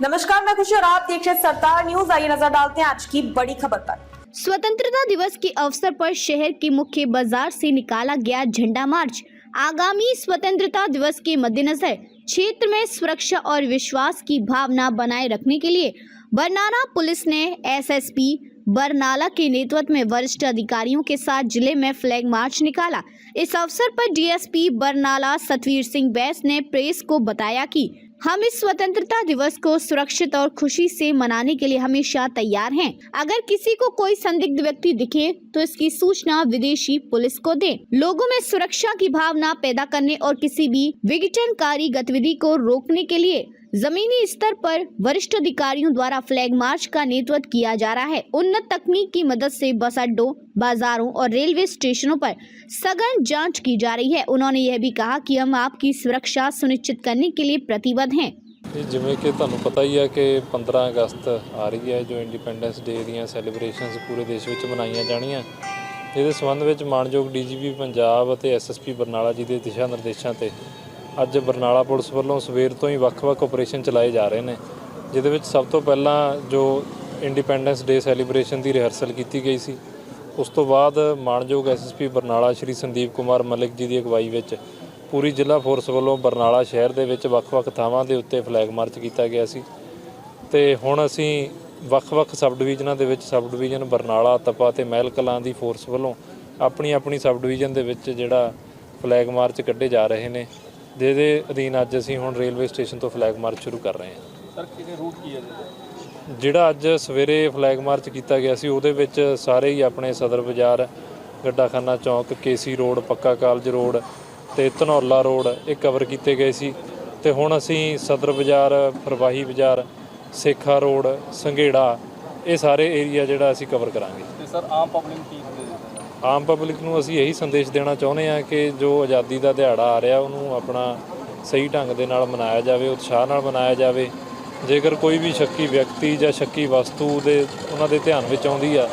नमस्कार, मैं खुशी और आप देख रहे सरदार न्यूज़। आइए नज़र डालते हैं आज की बड़ी खबर पर। स्वतंत्रता दिवस के अवसर पर शहर के मुख्य बाज़ार से निकाला गया झंडा मार्च आगामी स्वतंत्रता दिवस के मद्देनजर क्षेत्र में सुरक्षा और विश्वास की भावना बनाए रखने के लिए बरनाला पुलिस ने एसएसपी बरनाला के नेतृत्व में वरिष्ठ अधिकारियों के साथ ज़िले में फ्लैग मार्च निकाला। इस अवसर पर डीएसपी बरनाला सतवीर सिंह बैस ने प्रेस को बताया कि हम इस स्वतंत्रता दिवस को सुरक्षित और खुशी से मनाने के लिए हमेशा तैयार हैं। अगर किसी को कोई संदिग्ध व्यक्ति दिखे तो इसकी सूचना विदेशी पुलिस को दें। लोगों में सुरक्षा की भावना पैदा करने और किसी भी विघटनकारी गतिविधि को रोकने के लिए जमीनी स्तर पर वरिष्ठ अधिकारियों द्वारा फ्लैग मार्च का नेतृत्व किया जा रहा है उन्नत तकनीक की मदद से बस अड्डों बाजारों और रेलवे स्टेशनों पर सघन जांच की जा रही है उन्होंने यह भी कहा कि हम आपकी सुरक्षा सुनिश्चित करने के लिए प्रतिबद्ध हैं ਇਹ ਜਿਵੇਂ ਕਿ ਤੁਹਾਨੂੰ ਪਤਾ ਹੀ ਹੈ ਕਿ 15 ਅਗਸਤ ਆ ਰਹੀ ਹੈ ਜੋ ਇੰਡੀਪੈਂਡੈਂਸ ਡੇ ਦੀਆਂ ਸੈਲੀਬ੍ਰੇਸ਼ਨਸ ਪੂਰੇ ਦੇਸ਼ ਵਿੱਚ ਮਨਾਈਆਂ ਜਾਣੀਆਂ ਇਹਦੇ ਸੰਬੰਧ ਵਿੱਚ ਮਾਨਯੋਗ ਡੀਜੀਪੀ ਪੰਜਾਬ ਅਤੇ ਐਸਐਸਪੀ ਬਰਨਾਲਾ ਜੀ ਦੇ ਦਿਸ਼ਾ ਨਿਰਦੇਸ਼ਾਂ ਤੇ ਅੱਜ ਬਰਨਾਲਾ ਪੁਲਿਸ ਵੱਲੋਂ ਸਵੇਰ ਤੋਂ ਹੀ ਵੱਖ-ਵੱਖ ਆਪਰੇਸ਼ਨ ਚਲਾਏ ਜਾ ਰਹੇ ਨੇ, ਜਿਹਦੇ ਵਿੱਚ ਸਭ ਤੋਂ ਪਹਿਲਾਂ ਜੋ ਇੰਡੀਪੈਂਡੈਂਸ ਡੇ ਸੈਲੀਬ੍ਰੇਸ਼ਨ ਦੀ ਰਿਹਰਸਲ ਕੀਤੀ ਗਈ ਸੀ, ਉਸ ਤੋਂ ਬਾਅਦ ਮਾਨਯੋਗ ਐਸਐਸਪੀ ਬਰਨਾਲਾ ਸ਼੍ਰੀ ਸੰਦੀਪ ਕੁਮਾਰ ਮਲਿਕ ਜੀ ਦੀ ਅਗਵਾਈ ਵਿੱਚ ਪੂਰੀ ਜ਼ਿਲ੍ਹਾ ਫੋਰਸ ਵੱਲੋਂ ਬਰਨਾਲਾ ਸ਼ਹਿਰ ਦੇ ਵਿੱਚ ਵੱਖ-ਵੱਖ ਥਾਵਾਂ ਦੇ ਉੱਤੇ ਫਲੈਗ ਮਾਰਚ ਕੀਤਾ ਗਿਆ ਸੀ। ਤੇ ਹੁਣ ਅਸੀਂ ਵੱਖ-ਵੱਖ ਸਬ ਡਿਵੀਜ਼ਨਾਂ ਦੇ ਵਿੱਚ ਸਬ ਡਿਵੀਜ਼ਨ ਬਰਨਾਲਾ, ਤਪਾ ਤੇ ਮਹਿਲ ਕਲਾਂ ਦੀ ਫੋਰਸ ਵੱਲੋਂ ਆਪਣੀ ਆਪਣੀ ਸਬ ਡਿਵੀਜ਼ਨ ਦੇ ਵਿੱਚ ਜਿਹੜਾ ਫਲੈਗ ਮਾਰਚ ਕੱਢੇ ਜਾ ਰਹੇ ਨੇ। ਜਿਹਦੇ ਅਧੀਨ ਅੱਜ ਅਸੀਂ ਹੁਣ ਰੇਲਵੇ ਸਟੇਸ਼ਨ ਤੋਂ ਫਲੈਗ ਮਾਰਚ ਸ਼ੁਰੂ ਕਰ ਰਹੇ ਹਾਂ। ਸਰ ਕਿਹੜੇ ਰੂਟ ਕੀ ਹੈ ਜਿਹੜਾ ਅੱਜ ਸਵੇਰੇ ਫਲੈਗ ਮਾਰਚ ਕੀਤਾ ਗਿਆ ਸੀ ਉਹਦੇ ਵਿੱਚ ਸਾਰੇ ਹੀ ਆਪਣੇ ਸਦਰ ਬਾਜ਼ਾਰ ਗੱਡਾਖਾਨਾ ਚੌਂਕ KC road Pakka college road ਤੇ ਧਨੌਲਾ ਰੋਡ ਇਹ ਕਵਰ ਕੀਤੇ ਗਏ ਸੀ। ਤੇ ਹੁਣ ਅਸੀਂ ਸਦਰ ਬਾਜ਼ਾਰ ਫਰਵਾਹੀ ਬਾਜ਼ਾਰ ਸੇਖਾ ਰੋਡ ਸੰਘੇੜਾ ਇਹ ਸਾਰੇ ਏਰੀਆ ਜਿਹੜਾ ਅਸੀਂ ਕਵਰ ਕਰਾਂਗੇ। ਤੇ ਸਰ ਆਮ ਪਬਲਿਕ ਕੀ ਆਮ ਪਬਲਿਕ ਨੂੰ ਅਸੀਂ ਇਹੀ ਸੰਦੇਸ਼ ਦੇਣਾ ਚਾਹੁੰਦੇ ਹਾਂ ਕਿ ਜੋ ਆਜ਼ਾਦੀ ਦਾ ਦਿਹਾੜਾ ਆ ਰਿਹਾ, ਉਹਨੂੰ ਆਪਣਾ ਸਹੀ ਢੰਗ ਦੇ ਨਾਲ ਮਨਾਇਆ ਜਾਵੇ, ਉਤਸ਼ਾਹ ਨਾਲ ਮਨਾਇਆ ਜਾਵੇ। ਜੇਕਰ ਕੋਈ ਵੀ ਸ਼ੱਕੀ ਵਿਅਕਤੀ ਜਾਂ ਸ਼ੱਕੀ ਵਸਤੂ ਦੇ ਉਹਨਾਂ ਦੇ ਧਿਆਨ ਵਿੱਚ ਆਉਂਦੀ ਆ,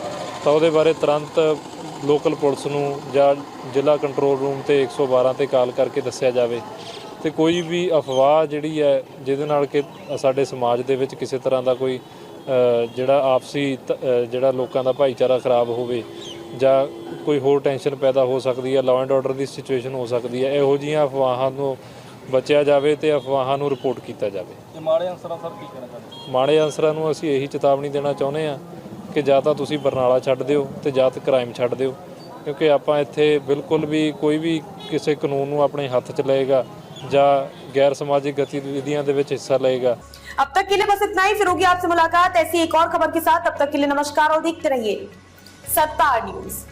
ਤਾਂ ਉਹਦੇ ਬਾਰੇ ਤੁਰੰਤ ਲੋਕਲ ਪੁਲਿਸ ਨੂੰ ਜਾਂ ਜ਼ਿਲ੍ਹਾ ਕੰਟਰੋਲ ਰੂਮ ਤੇ 112 ਤੇ ਕਾਲ ਕਰਕੇ ਦੱਸਿਆ ਜਾਵੇ। ਤੇ ਕੋਈ ਵੀ ਅਫਵਾਹ ਜਿਹੜੀ ਹੈ, ਜਿਹਦੇ ਨਾਲ ਕਿ ਸਾਡੇ ਸਮਾਜ ਦੇ ਵਿੱਚ ਕਿਸੇ ਤਰ੍ਹਾਂ ਦਾ ਕੋਈ ਜਿਹੜਾ ਆਪਸੀ ਤ- ਜਿਹੜਾ ਲੋਕਾਂ ਦਾ ਭਾਈਚਾਰਾ ਖਰਾਬ ਹੋਵੇ ਜਾਂ ਕੋਈ ਹੋਰ ਟੈਨਸ਼ਨ ਪੈਦਾ ਹੋ ਸਕਦੀ ਹੈ ਲਾਅ ਐਂਡ ਆਰਡਰ ਦੀ ਸਿਚੁਏਸ਼ਨ ਹੋ ਸਕਦੀ ਹੈ ਇਹੋ ਜਿਹੀਆਂ ਅਫਵਾਹਾਂ ਤੋਂ ਬਚਿਆ ਜਾਵੇ ਤੇ ਅਫਵਾਹਾਂ ਨੂੰ ਰਿਪੋਰਟ ਕੀਤਾ ਜਾਵੇ ਤੇ ਮਾੜੇ ਅਨਸਰਾਂ ਸਰ ਕੀ ਕਹਿਣਾ ਚਾਹੁੰਦੇ ਮਾੜੇ ਅਨਸਰਾਂ ਨੂੰ ਅਸੀਂ ਇਹੀ ਚੇਤਾਵਨੀ ਦੇਣਾ ਚਾਹੁੰਦੇ ਹਾਂ ਕਿ ਜਾਂ ਤਾਂ ਤੁਸੀਂ ਬਰਨਾਲਾ ਛੱਡ ਦਿਓ ਤੇ ਜਾਂ ਤਾਂ ਕ੍ਰਾਈਮ ਛੱਡ ਦਿਓ ਕਿਉਂਕਿ ਆਪਾਂ ਇੱਥੇ ਬਿਲਕੁਲ ਵੀ ਕੋਈ ਵੀ ਕਿਸੇ ਕਾਨੂੰਨ ਨੂੰ ਆਪਣੇ ਹੱਥ 'ਚ ਲਏਗਾ ਜਾਂ ਗੈਰ ਸਮਾਜਿਕ ਗਤੀਵਿਧੀਆਂ ਦੇ ਵਿੱਚ ਹਿੱਸਾ ਲਏਗਾ अब तक के लिए बस इतना ही फिर होगी आपसे मुलाकात ऐसी एक और खबर के साथ तब तक के लिए नमस्कार और देखते रहिए Satta News.